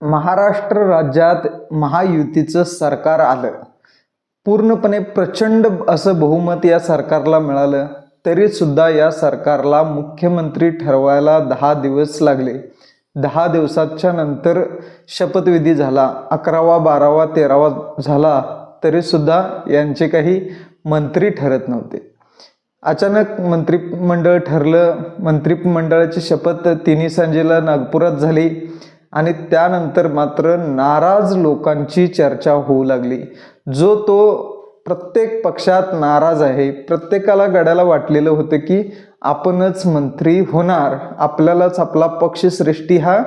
महाराष्ट्र राज्यात महायुतीचं सरकार आलं. पूर्णपणे प्रचंड असं बहुमत या सरकारला मिळालं तरी सुद्धा या सरकारला मुख्यमंत्री ठरवायला दहा दिवस लागले. दहा दिवसाच्या नंतर शपथविधी झाला अकरावा बारावा तेरावा झाला तरीसुद्धा यांचे काही मंत्री ठरत नव्हते. अचानक मंत्रिमंडळ ठरलं मंत्रिमंडळाची शपथ तिन्ही सांजेला नागपुरात झाली. आणि त्यानंतर मात्र नाराज लोकांची चर्चा होऊ लागली. जो तो प्रत्येक पक्षात नाराज आहे प्रत्येकाला गड्याला वाटलेलं होतं की आपणच मंत्री होणार आपल्यालाच आपला पक्षश्रेष्ठी हा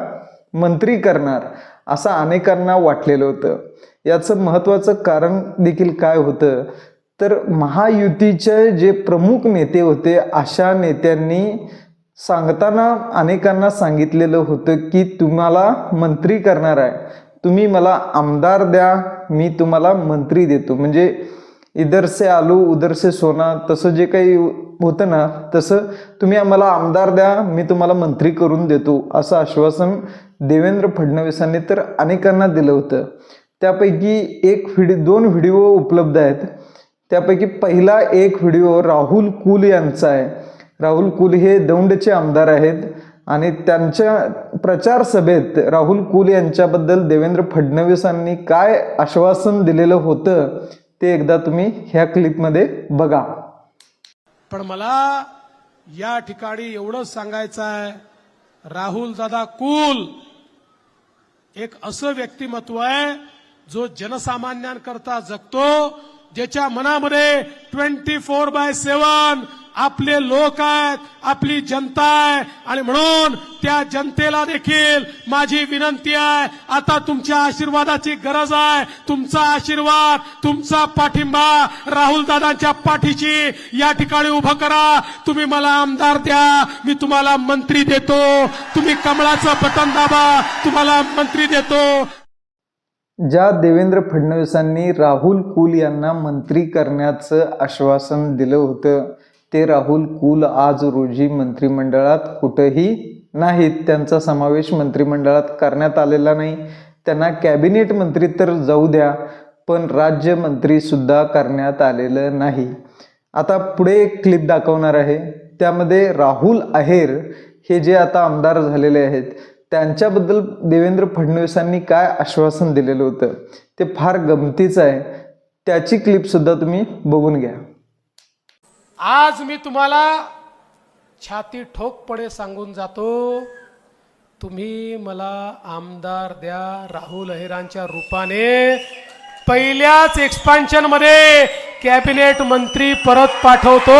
मंत्री करणार असं अनेकांना वाटलेलं होतं. याचं महत्त्वाचं कारण देखील काय होतं? तर महायुतीचे जे प्रमुख नेते होते अशा नेत्यांनी सांगताना अनेकांना सांगितलेलं होतं की तुम्हाला मंत्री करणार आहे. तुम्ही मला आमदार द्या मी तुम्हाला मंत्री देतो. म्हणजे इधर से आलू उधर से सोना तसं जे काही होतं ना तसं तुम्ही आम्हाला आमदार द्या मी तुम्हाला मंत्री करून देतो असं आश्वासन देवेंद्र फडणवीसांनी तर अनेकांना दिलं होतं. त्यापैकी एक व्हिडिओ दोन व्हिडिओ उपलब्ध आहेत. त्यापैकी पहिला एक व्हिडिओ राहुल कुल यांचा आहे. राहुल कुल हे दौंडचे आमदार आहेत आणि त्यांच्या प्रचार सभेत राहुल कुल यांच्याबद्दल देवेंद्र फडणवीसांनी काय आश्वासन दिलेलं होतं ते एकदा तुम्ही ह्या क्लिपमध्ये बघा. पण मला या ठिकाणी एवढंच सांगायचं आहे राहुल दादा कुल एक असं व्यक्तिमत्व आहे जो जनसामान्यांकरता जगतो ज्याच्या मनामध्ये ट्वेंटी फोर बाय सेवन आपले लोक आहेत आपली जनता आहे. आणि म्हणून त्या जनतेला देखील माझी विनंती आहे आता तुमच्या आशीर्वादाची गरज आहे. तुमचा आशीर्वाद तुमचा पाठिंबा राहुल दादांच्या पाठीची या ठिकाणी उभं करा. तुम्ही मला आमदार द्या मी तुम्हाला मंत्री देतो. तुम्ही कमळाचं बटन दाबा तुम्हाला मंत्री देतो. ज्या देवेंद्र फडणवीसांनी राहुल कुल यांना मंत्री करण्याचं आश्वासन दिलं होतं ते राहुल कुल आज रोजी मंत्रिमंडळात कुठंही नाहीत. त्यांचा समावेश मंत्रिमंडळात करण्यात आलेला नाही. त्यांना कॅबिनेट मंत्री तर जाऊ द्या पण राज्यमंत्रीसुद्धा करण्यात आलेलं नाही. आता पुढे एक क्लिप दाखवणार आहे. त्यामध्ये राहुल आहेर हे जे आता आमदार झालेले आहेत त्यांच्याबद्दल देवेंद्र फडणवीसांनी काय आश्वासन दिलेलं होतं ते फार गमतीचं आहे. त्याची क्लिपसुद्धा तुम्ही बघून घ्या. आज मी तुम्हाला छाती ठोकपणे सांगून जातो तुम्ही मला आमदार द्या राहुल अहिरांच्या रूपाने. पहिल्याच एक्सपान्शनमध्ये कॅबिनेट मंत्री परत पाठवतो.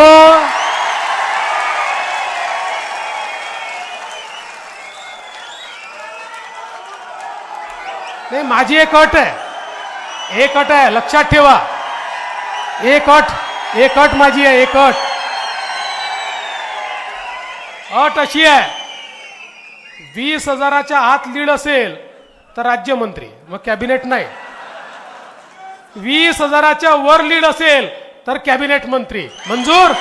नाही माझी एक अट आहे. एक अट आहे लक्षात ठेवा. एक अट एक अट माझी आहे एक अट अट अशी आहे. वीस हजाराच्या आत लीड असेल तर राज्यमंत्री मग कॅबिनेट नाही. वीस हजाराच्या वर लीड असेल तर कॅबिनेट मंत्री. मंजूर?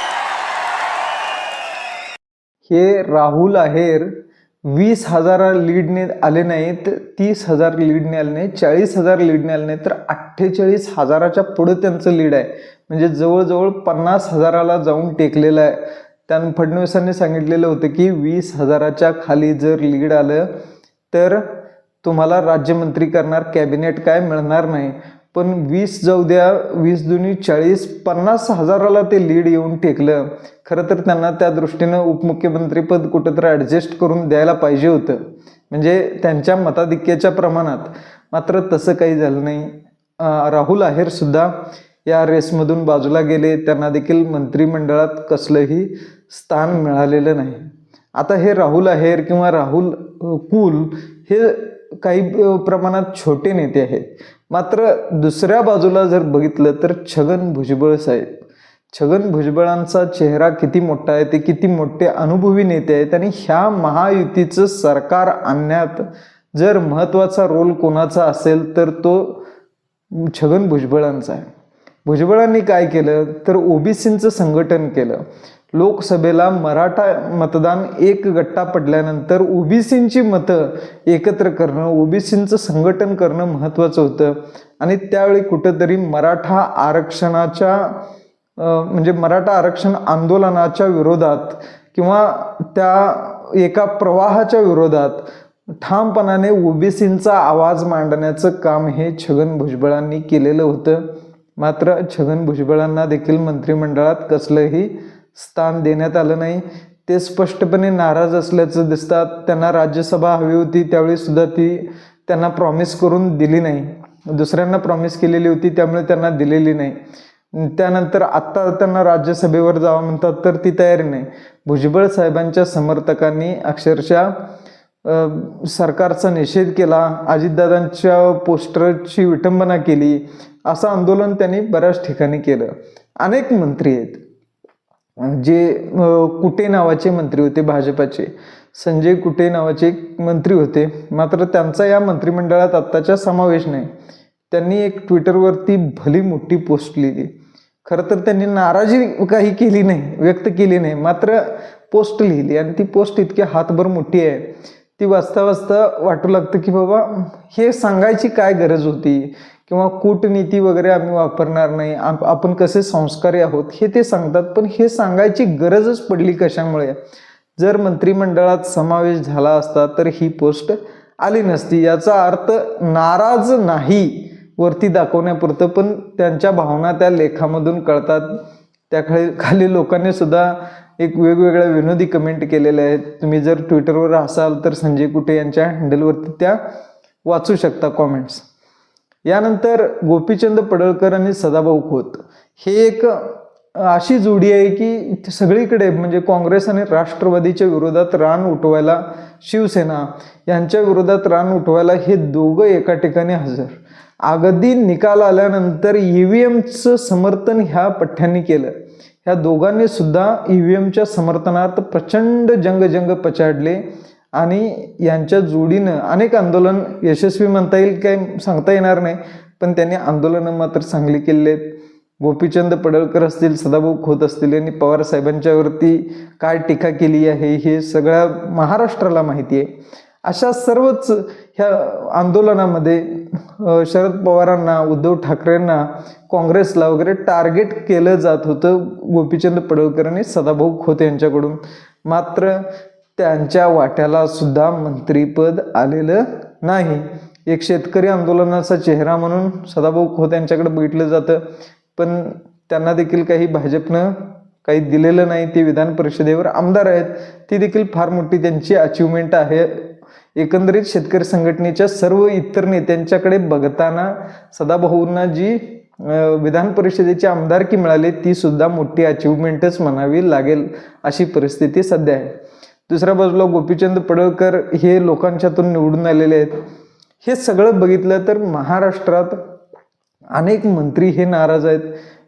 हे राहुल आहेर वीस हजार लीडने आले नाहीत तीस हजार लीडने आले नाही चाळीस हजार लीडने आले नाही तर अठ्ठेचाळीस हजाराच्या पुढे त्यांचं लीड आहे. म्हणजे जवळजवळ पन्नास हजाराला जाऊन टेकलेलं आहे. त्यानं फडणवीसांनी सांगितलेलं होतं की वीस हजाराच्या खाली जर लीड आलं तर तुम्हाला राज्यमंत्री करणार कॅबिनेट काय मिळणार नाही. पण वीस जाऊ द्या वीस दुनी चाळीस पन्नास हजाराला ते लीड येऊन टेकलं. खरं तर त्यांना त्या दृष्टीनं उपमुख्यमंत्रीपद कुठंतरी ॲडजस्ट करून द्यायला पाहिजे होतं. म्हणजे त्यांच्या मताधिक्याच्या प्रमाणात. मात्र तसं काही झालं नाही. राहुल आहेरसुद्धा या रेसमधून बाजूला गेले. त्यांना देखील मंत्रिमंडळात कसलंही स्थान मिळालेलं नाही. आता हे राहुल आहेर किंवा राहुल कुल हे काही प्रमाणात छोटे नेते आहेत. मात्र दुसऱ्या बाजूला जर बघितलं तर छगन भुजबळ साहेब. छगन भुजबळांचा चेहरा किती मोठा आहे ते किती मोठे अनुभवी नेते आहेत आणि ह्या महायुतीचं सरकार आणण्यात जर महत्त्वाचा रोल कोणाचा असेल तर तो छगन भुजबळांचा आहे. भुजबळांनी काय केलं? तर ओबीसींचं संघटन केलं. लोकसभेला मराठा मतदान एक गट्टा पडल्यानंतर ओबीसींची मतं एकत्र करणं ओबीसींचं संघटन करणं महत्त्वाचं होतं. आणि त्यावेळी कुठंतरी मराठा आरक्षणाच्या म्हणजे मराठा आरक्षण आंदोलनाच्या विरोधात किंवा त्या एका प्रवाहाच्या विरोधात ठामपणाने ओबीसींचा आवाज मांडण्याचं काम हे छगन भुजबळांनी केलेलं होतं. मात्र छगन भुजबळांना देखील मंत्रिमंडळात कसलंही स्थान देण्यात आलं नाही. ते स्पष्टपणे नाराज असल्याचं दिसतात. त्यांना राज्यसभा हवी होती त्यावेळी सुद्धा ती त्यांना प्रॉमिस करून दिली नाही. दुसऱ्यांना प्रॉमिस केलेली होती त्यामुळे त्यांना दिलेली नाही. त्यानंतर आत्ता त्यांना राज्यसभेवर जावं म्हणतात तर ती तयारी नाही. भुजबळ साहेबांच्या समर्थकांनी अक्षरशः सरकारचा निषेध केला. अजितदादांच्या पोस्टरची विटंबना केली. असं आंदोलन त्यांनी बऱ्याच ठिकाणी केलं. अनेक मंत्री आहेत. जे कुटे नावाचे मंत्री होते भाजपाचे संजय कुटे नावाचे एक मंत्री होते मात्र त्यांचा या मंत्रिमंडळात आत्ताचा समावेश नाही. त्यांनी एक ट्विटरवरती भली मोठी पोस्ट लिहिली. खरं तर त्यांनी नाराजी काही केली नाही व्यक्त केली नाही मात्र पोस्ट लिहिली आणि ती पोस्ट इतकी हातभर मोठी आहे. ती वाचता वाचता वाटू लागतं की बाबा हे सांगायची काय गरज होती? किंवा कूटनीती वगैरे आम्ही वापरणार नाही. आपण कसे संस्कारी आहोत हे ते सांगतात पण हे सांगायची गरजच पडली कशामुळे? जर मंत्रिमंडळात समावेश झाला असता तर ही पोस्ट आली नसती. याचा अर्थ नाराज नाही वरती दाखवण्यापुरतं. पण त्यांच्या भावना त्या लेखामधून कळतात. त्या खाली खाली लोकांनी सुद्धा एक वेगवेगळ्या विनोदी कमेंट केलेल्या आहेत. तुम्ही जर ट्विटरवर असाल तर संजय कुटे यांच्या हँडलवरती त्या वाचू शकता कॉमेंट्स यानंतर गोपीचंद पडळकर आणि सदाभाऊ खोत. हे एक अशी जोडी आहे की सगळीकडे म्हणजे काँग्रेस आणि राष्ट्रवादीच्या विरोधात रान उठवायला शिवसेना यांच्या विरोधात रान उठवायला हे दोघं एका ठिकाणी हजर. अगदी निकाल आल्यानंतर ई व्ही एमचं समर्थन ह्या पठ्ठ्यांनी केलं. ह्या दोघांनी सुद्धा ई व्ही एमच्या समर्थनार्थ प्रचंड जंग पछाडले. आणि यांच्या जोडीनं अनेक आंदोलन यशस्वी म्हणता येईल काय सांगता येणार नाही पण त्यांनी आंदोलनं मात्र चांगली केली आहेत. गोपीचंद पडळकर असतील सदाभाऊ खोत असतील यांनी पवार साहेबांच्यावरती काय टीका केली आहे हे सगळ्या महाराष्ट्राला माहिती आहे. अशा सर्वच ह्या आंदोलनामध्ये शरद पवारांना उद्धव ठाकरेंना काँग्रेसला वगैरे टार्गेट केलं जात होतं गोपीचंद पडळकर आणि सदाभाऊ खोत यांच्याकडून. मात्र त्यांच्या वाट्याला सुद्धा मंत्रीपद आलेलं नाही. एक शेतकरी आंदोलनाचा चेहरा म्हणून सदाभाऊ खोत यांच्याकडे बघितलं जातं. पण त्यांना देखील काही भाजपनं काही दिलेलं नाही. ते विधान परिषदेवर आमदार आहेत. ती देखील फार मोठी त्यांची अचिव्हमेंट आहे. एकंदरीत शेतकरी संघटनेच्या सर्व इतर नेत्यांच्याकडे बघताना सदाभाऊंना जी विधान परिषदेची आमदारकी मिळाली ती सुद्धा मोठी अचिव्हमेंटच म्हणावी लागेल अशी परिस्थिती सध्या आहे. दुसऱ्या बाजूला गोपीचंद पडळकर हे लोकांच्यातून निवडून आलेले आहेत. हे सगळं बघितलं तर महाराष्ट्रात अनेक मंत्री हे नाराज आहेत.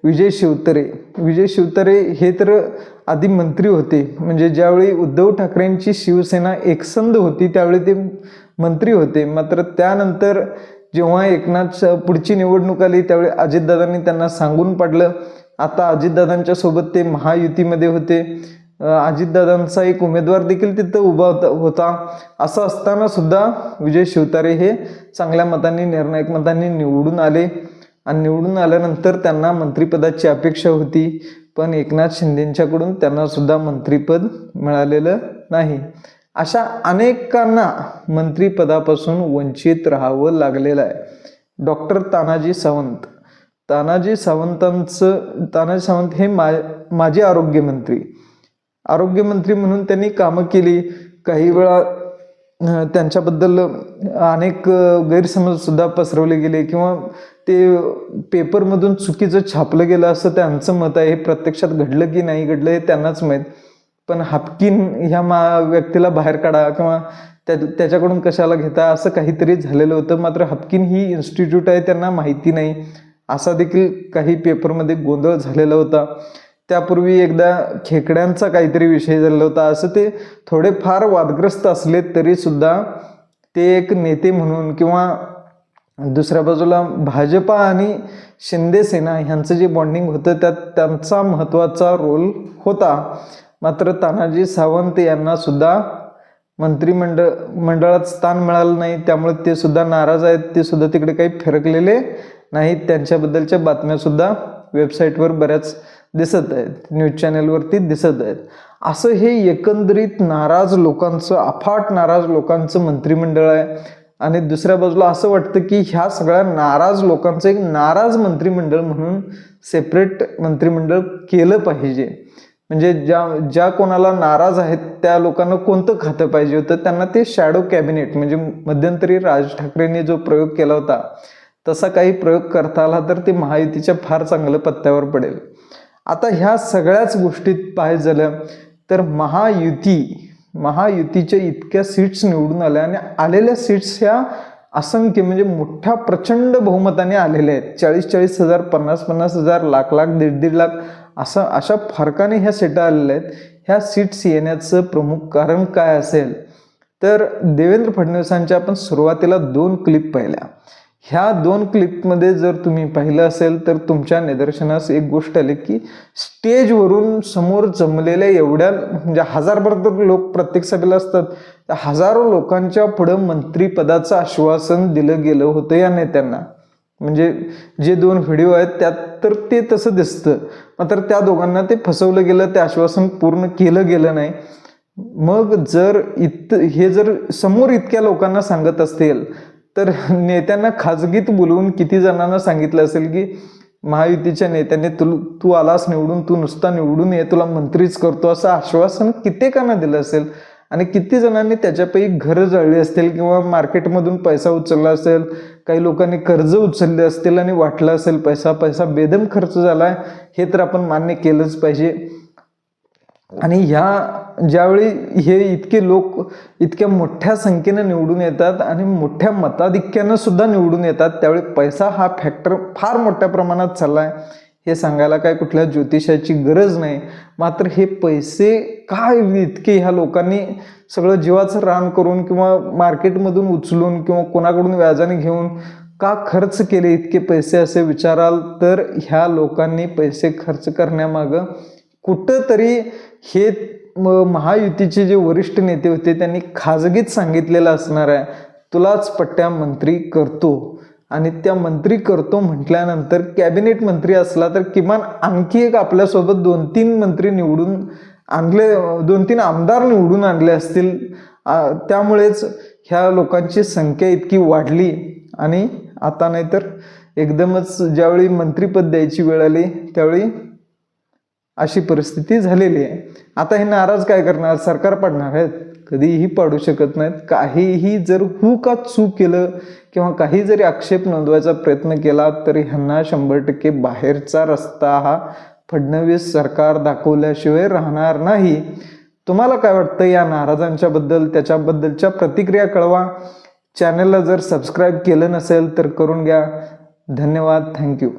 विजय शिवतरे विजय शिवतरे हे तर आधी मंत्री होते. म्हणजे ज्यावेळी उद्धव ठाकरेंची शिवसेना एकसंध होती त्यावेळी ते मंत्री होते. मात्र त्यानंतर जेव्हा एकनाथ पुढची निवडणूक आली त्यावेळी अजितदादांनी त्यांना सांगून पाडलं. आता अजितदादांच्या सोबत ते महायुतीमध्ये होते. अजितदादांचा एक उमेदवार देखील तिथं उभा होता होता. असं असताना सुद्धा विजय शिवतारे हे चांगल्या मतांनी निर्णायक मतांनी निवडून आले. आणि निवडून आल्यानंतर त्यांना मंत्रिपदाची अपेक्षा होती. पण एकनाथ शिंदेंच्याकडून त्यांना सुद्धा मंत्रिपद मिळालेलं नाही. अशा अनेकांना मंत्रिपदापासून वंचित राहावं लागलेलं आहे. डॉक्टर तानाजी सावंत. तानाजी सावंतांचं तानाजी सावंत हे मा माजी आरोग्यमंत्री. आरोग्यमंत्री म्हणून त्यांनी कामं केली. काही वेळा त्यांच्याबद्दल अनेक गैरसमजसुद्धा गैरसमज सुद्धा पसरवले गेले किंवा ते पेपरमधून चुकीचं छापलं गेलं असं त्यांचं मत आहे. हे प्रत्यक्षात घडलं की नाही घडलं हे त्यांनाच माहीत. पण हापकिन ह्या मा व्यक्तीला बाहेर काढा किंवा त्या त्याच्याकडून कशाला घेता असं काहीतरी झालेलं होतं. मात्र हापकिन ही इन्स्टिट्यूट आहे त्यांना माहिती नाही. असा देखील काही पेपरमध्ये गोंधळ झालेला होता. त्यापूर्वी एकदा खेकड्यांचा काहीतरी विषय झाला होता. असं ते थोडेफार वादग्रस्त असले तरीसुद्धा ते एक नेते म्हणून किंवा दुसऱ्या बाजूला भाजपा आणि शिंदे सेना ह्यांचं जे बॉन्डिंग होतं त्यात त्यांचा महत्त्वाचा रोल होता. मात्र तानाजी सावंत यांनासुद्धा मंत्रिमंडळ मंडळात स्थान मिळालं नाही. त्यामुळे ते सुद्धा नाराज आहेत. ते सुद्धा तिकडे काही फिरकलेले नाहीत. त्यांच्याबद्दलच्या बातम्यासुद्धा वेबसाईटवर बऱ्याच दिसत आहेत. न्यूज चॅनेलवरती दिसत आहेत. असं हे एकंदरीत नाराज लोकांचं अफाट नाराज लोकांचं मंत्रिमंडळ आहे. आणि दुसऱ्या बाजूला असं वाटतं की ह्या सगळ्या नाराज लोकांचं एक नाराज मंत्रिमंडळ म्हणून सेपरेट मंत्रिमंडळ केलं पाहिजे. म्हणजे ज्या ज्या कोणाला नाराज आहेत त्या लोकांना कोणतं खातं पाहिजे होतं त्यांना ते शॅडो कॅबिनेट म्हणजे मध्यंतरी राज ठाकरेंनी जो प्रयोग केला होता तसा काही प्रयोग करता आला तर ते महायुतीच्या फार चांगलं पत्त्यावर पडेल. आता ह्या सगळ्याच गोष्टीत पाहायचं झालं तर महायुती महायुतीच्या इतक्या सीट्स निवडून आल्या आणि आलेल्या सीट्स ह्या असंख्य म्हणजे मोठ्या प्रचंड बहुमताने आलेल्या आहेत. चाळीस चाळीस हजार पन्नास पन्नास हजार लाख लाख दीड दीड लाख असं अशा फरकाने ह्या सीटा आलेल्या आहेत. ह्या सीट्स येण्याचं प्रमुख कारण काय असेल? तर देवेंद्र फडणवीसांच्या आपण सुरुवातीला दोन क्लिप पाहिल्या. ह्या दोन क्लिपमध्ये जर तुम्ही पाहिलं असेल तर तुमच्या निदर्शनास एक गोष्ट आली की स्टेजवरून समोर जमलेल्या एवढ्या म्हणजे हजारभर तर लोक प्रत्येक सभेला असतात हजारो लोकांच्या पुढं मंत्रीपदाचं आश्वासन दिलं गेलं होतं या नेत्यांना. म्हणजे जे दोन व्हिडिओ आहेत त्यात तर ते तसं दिसतं. मात्र त्या दोघांना ते फसवलं गेलं ते आश्वासन पूर्ण केलं गेलं नाही. मग जर इत हे जर समोर इतक्या लोकांना सांगत असतील तर नेत्यांना खाजगीत बोलवून किती जणांना सांगितलं असेल की महायुतीच्या नेत्याने तू तू आलास निवडून तू नुसता निवडून ये तुला मंत्रीच करतो असं आश्वासन कित्येकांना दिलं असेल. आणि किती जणांनी त्याच्यापैकी घरं जळली असतील किंवा मार्केटमधून पैसा उचलला असेल काही लोकांनी कर्ज उचलले असतील आणि वाटलं असेल पैसा पैसा बेदम खर्च झाला हे तर आपण मान्य केलंच पाहिजे. आणि ह्या ज्यावेळी हे इतके लोक इतक्या मोठ्या संख्येनं निवडून येतात आणि मोठ्या मताधिक्यानं सुद्धा निवडून येतात त्यावेळी पैसा हा फॅक्टर फार मोठ्या प्रमाणात चालला आहे हे सांगायला काय कुठल्या ज्योतिषाची गरज नाही. मात्र हे पैसे काय इतके ह्या लोकांनी सगळं जीवाचं रान करून किंवा मार्केटमधून उचलून किंवा कोणाकडून व्याजाने घेऊन का खर्च केले इतके पैसे असे विचाराल तर ह्या लोकांनी पैसे खर्च करण्यामागं कुठंतरी हे म- महायुतीचे जे वरिष्ठ नेते होते त्यांनी खाजगीत सांगितलेलं असणार आहे. तुलाच पट्ट्या मंत्री करतो. आणि त्या मंत्री करतो म्हटल्यानंतर कॅबिनेट मंत्री असला तर किमान आणखी एक आपल्यासोबत दोन तीन मंत्री निवडून आणले दोन तीन आमदार निवडून आणले असतील. त्यामुळेच ह्या लोकांची संख्या इतकी वाढली. आणि आता नाहीतर एकदमच ज्यावेळी मंत्रीपद द्यायची वेळ आली त्यावेळी अशी परिस्थिती झालेली आहे. आता हे नाराज काय करणार? सरकार पडणार आहेत. कधीही पाडू शकत नाहीत. काहीही जर हू का चूक केलं किंवा काही जरी आक्षेप नोंदवायचा प्रयत्न केला तरी ह्यांना शंभर टक्के बाहेरचा रस्ता हा फडणवीस सरकार दाखवल्याशिवाय राहणार नाही. तुम्हाला काय वाटतं या नाराजांच्याबद्दल? त्याच्याबद्दलच्या प्रतिक्रिया कळवा. चॅनलला जर सबस्क्राईब केलं नसेल तर करून घ्या. धन्यवाद. थँक्यू.